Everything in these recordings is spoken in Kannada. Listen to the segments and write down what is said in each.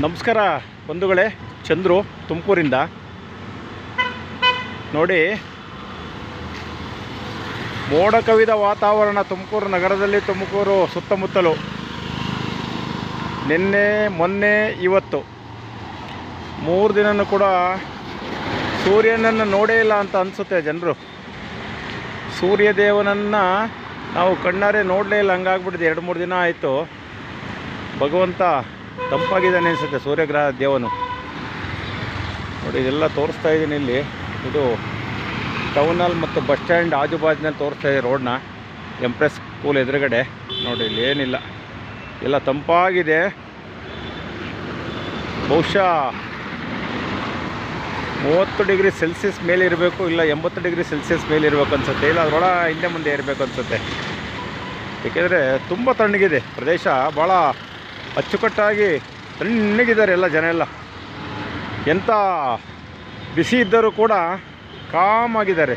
ನಮಸ್ಕಾರ ಬಂಧುಗಳೇ, ಚಂದ್ರು ತುಮಕೂರಿಂದ. ನೋಡಿ ಮೋಡ ಕವಿದ ವಾತಾವರಣ ತುಮಕೂರು ನಗರದಲ್ಲಿ ತುಮಕೂರು ಸುತ್ತಮುತ್ತಲು. ನಿನ್ನೆ, ಮೊನ್ನೆ, ಇವತ್ತು. ಮೂರು ದಿನನೂ ಕೂಡ ಸೂರ್ಯನನ್ನು ನೋಡೇ ಇಲ್ಲ ಅಂತ ಅನಿಸುತ್ತೆ ಜನರು. ಸೂರ್ಯದೇವನನ್ನು ನಾವು ಕಣ್ಣಾರೆ ನೋಡಲೇ ಇಲ್ಲ, ಹಂಗಾಗ್ಬಿಟ್ಟಿದೆ. ಎರಡು ಮೂರು ದಿನ ಆಯಿತು. ಭಗವಂತ ತಂಪಾಗಿದ್ದಾನೆ ಅನಿಸುತ್ತೆ ಸೂರ್ಯಗ್ರಹ ದೇವನು. ನೋಡಿ, ಇದೆಲ್ಲ ತೋರಿಸ್ತಾ ಇದ್ದೀನಿ ಇಲ್ಲಿ. ಇದು ಟೌನಲ್ಲಿ ಮತ್ತು ಬಸ್ ಸ್ಟ್ಯಾಂಡ್ ಆಜುಬಾಜಿನಲ್ಲಿ ತೋರಿಸ್ತಾ ಇದೆ ರೋಡ್ನ. ಎಂಪ್ರೆಸ್ ಸ್ಕೂಲ್ ಎದುರುಗಡೆ. ನೋಡಿ, ಇಲ್ಲಿ ಏನಿಲ್ಲ. ಎಲ್ಲ ತಂಪಾಗಿದೆ. ಬಹುಶಃ ಮೂವತ್ತು ಡಿಗ್ರಿ ಸೆಲ್ಸಿಯಸ್ ಮೇಲೆ ಇರಬೇಕು, ಇಲ್ಲ ಎಂಬತ್ತು ಡಿಗ್ರಿ ಸೆಲ್ಸಿಯಸ್ ಮೇಲೆ ಇರಬೇಕು ಅನ್ಸುತ್ತೆ. ಇಲ್ಲ ಅದರೊಳ ಹಿಂದೆ ಮುಂದೆ ಇರಬೇಕು ಅನ್ಸುತ್ತೆ. ಏಕೆಂದರೆ ತುಂಬ ತಣ್ಣಗಿದೆ. ಪ್ರದೇಶ ಭಾಳ ಅಚ್ಚುಕಟ್ಟಾಗಿ ತಣ್ಣಗಿದ್ದಾರೆ ಎಲ್ಲ ಜನ ಎಲ್ಲ. ಎಂಥ ಬಿಸಿ ಇದ್ದರೂ ಕೂಡ ಕಾಮ್ ಆಗಿದ್ದಾರೆ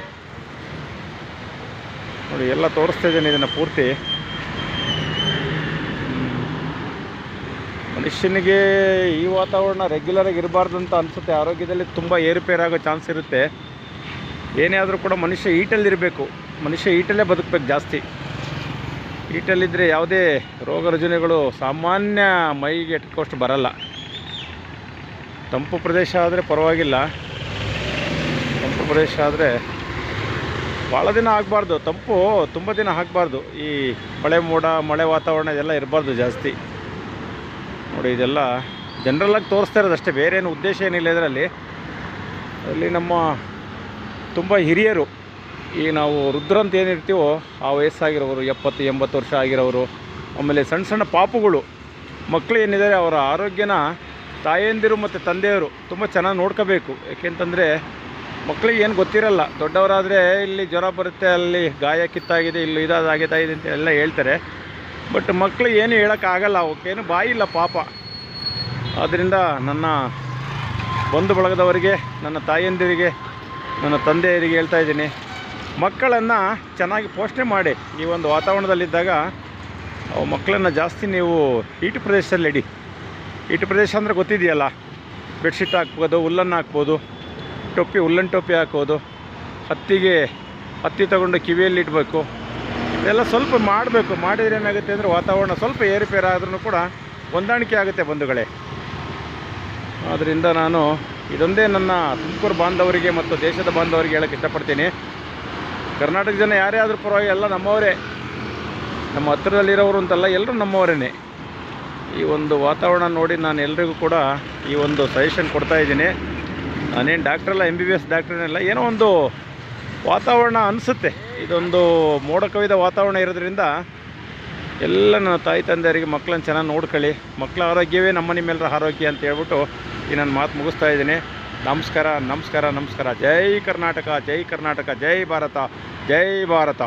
ನೋಡಿ, ಎಲ್ಲ ತೋರಿಸ್ತಾ ಇದ್ದೇನೆ ಇದನ್ನು ಪೂರ್ತಿ. ಮನುಷ್ಯನಿಗೆ ಈ ವಾತಾವರಣ ರೆಗ್ಯುಲರಾಗಿ ಇರಬಾರ್ದು ಅಂತ ಅನಿಸುತ್ತೆ. ಆರೋಗ್ಯದಲ್ಲಿ ತುಂಬ ಏರುಪೇರಾಗೋ ಚಾನ್ಸ್ ಇರುತ್ತೆ. ಏನೇ ಆದರೂ ಕೂಡ ಮನುಷ್ಯ ಈಟಲ್ಲಿರಬೇಕು ಮನುಷ್ಯ ಈಟಲ್ಲೇ ಬದುಕಬೇಕು ಜಾಸ್ತಿ. ಈಟಲ್ಲಿದ್ದರೆ ಯಾವುದೇ ರೋಗ ರುಜಿನಗಳು ಸಾಮಾನ್ಯ ಮೈಗೆ ಎಟ್ಕೋಷ್ಟು ಬರಲ್ಲ. ತಂಪು ಪ್ರದೇಶ ಆದರೆ ಪರವಾಗಿಲ್ಲ. ತಂಪು ಪ್ರದೇಶ ಆದರೆ ಭಾಳ ದಿನ ಆಗಬಾರ್ದು. ತಂಪು ತುಂಬ ದಿನ ಹಾಕಬಾರ್ದು ಈ ಮಳೆ ಮೋಡ, ಮಳೆ ವಾತಾವರಣ ಇದೆಲ್ಲ ಇರಬಾರ್ದು ಜಾಸ್ತಿ. ನೋಡಿ, ಇದೆಲ್ಲ ಜನರಲ್ಲಾಗಿ ತೋರಿಸ್ತಾ ಇರೋದು ಅಷ್ಟೇ. ಬೇರೆ ಏನು ಉದ್ದೇಶ ಏನಿಲ್ಲ ಇದರಲ್ಲಿ. ಅಲ್ಲಿ ನಮ್ಮ ತುಂಬ ಹಿರಿಯರು ಈ ನಾವು ರುದ್ರಂತ ಏನಿರ್ತೀವೋ ಆ ವಯಸ್ಸಾಗಿರೋರು, ಎಪ್ಪತ್ತು, ಎಂಬತ್ತು ವರ್ಷ ಆಗಿರೋರು, ಆಮೇಲೆ ಸಣ್ಣ ಸಣ್ಣ ಪಾಪುಗಳು ಮಕ್ಕಳು ಏನಿದ್ದಾರೆ ಅವರ ಆರೋಗ್ಯನ ತಾಯಂದಿರು ಮತ್ತು ತಂದೆಯವರು ತುಂಬ ಚೆನ್ನಾಗಿ ನೋಡ್ಕೋಬೇಕು. ಯಾಕೆಂತಂದರೆ ಮಕ್ಕಳಿಗೆ ಏನು ಗೊತ್ತಿರಲ್ಲ, ದೊಡ್ಡವರಾದರೆ ಇಲ್ಲಿ ಜ್ವರ ಬರುತ್ತೆ, ಅಲ್ಲಿ ಗಾಯ ಕಿತ್ತಾಗಿದೆ, ಇಲ್ಲಿ ಇದಾಗಿದೆ ಇದೆ ಅಂತ ಎಲ್ಲ ಹೇಳ್ತಾರೆ. ಬಟ್ ಮಕ್ಕಳಿಗೆ ಏನು ಹೇಳೋಕ್ಕಾಗಲ್ಲ ಅವಕ್ಕೇನು ಬಾಯಿಲ್ಲ ಪಾಪ. ಆದ್ದರಿಂದ ನನ್ನ ಬಂಧು ಬಳಗದವರಿಗೆ, ನನ್ನ ತಾಯಂದಿರಿಗೆ, ನನ್ನ ತಂದೆಯರಿಗೆ ಹೇಳ್ತಾ ಇದ್ದೀನಿ. ಮಕ್ಕಳನ್ನು ಚೆನ್ನಾಗಿ ಪೋಷಣೆ ಮಾಡಿ ಈ ಒಂದು ವಾತಾವರಣದಲ್ಲಿದ್ದಾಗ ಮಕ್ಕಳನ್ನು ಜಾಸ್ತಿ ನೀವು ಈಟು ಪ್ರದೇಶದಲ್ಲಿ ಇಡಿ. ಈಟು ಪ್ರದೇಶ ಅಂದರೆ ಗೊತ್ತಿದೆಯಲ್ಲ? ಬೆಡ್ಶೀಟ್ ಹಾಕ್ಬೋದು, ಹುಲ್ಲನ್ನು ಹಾಕ್ಬೋದು, ಟೊಪ್ಪಿ, ಹುಲ್ಲನ್ ಟೊಪ್ಪಿ ಹಾಕೋದು ಹತ್ತಿಗೆ, ಹತ್ತಿ ತಗೊಂಡು ಕಿವಿಯಲ್ಲಿ ಇಡಬೇಕು. ಇದೆಲ್ಲ ಸ್ವಲ್ಪ ಮಾಡಬೇಕು. ಮಾಡಿದರೆ ಏನಾಗುತ್ತೆ ಅಂದರೆ ವಾತಾವರಣ ಸ್ವಲ್ಪ ಏರುಪೇರು ಆದ್ರೂ ಕೂಡ ಹೊಂದಾಣಿಕೆ ಆಗುತ್ತೆ ಬಂಧುಗಳೇ. ಆದ್ದರಿಂದ ನಾನು ಇದೊಂದೇ ನನ್ನ ತುಮಕೂರು ಬಾಂಧವರಿಗೆ ಮತ್ತು ದೇಶದ ಬಾಂಧವರಿಗೆ ಹೇಳೋಕ್ಕೆ ಇಷ್ಟಪಡ್ತೀನಿ. ಕರ್ನಾಟಕ ಜನ ಯಾರೇ ಆದರೂ ಪರವಾಗಿ ಎಲ್ಲ ನಮ್ಮವರೇ. ನಮ್ಮ ಹತ್ತಿರದಲ್ಲಿರೋರು ಅಂತಲ್ಲ, ಎಲ್ಲರೂ ನಮ್ಮವರೇ ಈ ಒಂದು ವಾತಾವರಣ ನೋಡಿ ನಾನು ಎಲ್ರಿಗೂ ಕೂಡ ಈ ಒಂದು ಸಜೆಷನ್ ಕೊಡ್ತಾ ಇದ್ದೀನಿ. ನಾನೇನು ಡಾಕ್ಟ್ರಲ್ಲ ಎಂ ಬಿ ಬಿ ಎಸ್ ಡಾಕ್ಟ್ರನ್ನೆಲ್ಲ ಏನೋ ಒಂದು ವಾತಾವರಣ ಅನಿಸುತ್ತೆ. ಇದೊಂದು ಮೋಡ ಕವಿದ ವಾತಾವರಣ ಇರೋದ್ರಿಂದ ಎಲ್ಲ ನನ್ನ ತಾಯಿ ತಂದೆಯರಿಗೆ ಮಕ್ಕಳನ್ನ ಚೆನ್ನಾಗಿ ನೋಡ್ಕೊಳ್ಳಿ. ಮಕ್ಕಳ ಆರೋಗ್ಯವೇ ನಮ್ಮ ನಿಮ್ಮೆಲ್ಲರ ಆರೋಗ್ಯ ಅಂತ ಹೇಳ್ಬಿಟ್ಟು ಈ ನನ್ನ ಮಾತು ಮುಗಿಸ್ತಾ ಇದ್ದೀನಿ. ನಮಸ್ಕಾರ ನಮಸ್ಕಾರ ನಮಸ್ಕಾರ. ಜೈ ಕರ್ನಾಟಕ ಜೈ ಕರ್ನಾಟಕ, ಜೈ ಭಾರತ. ಜೈ ಭಾರತ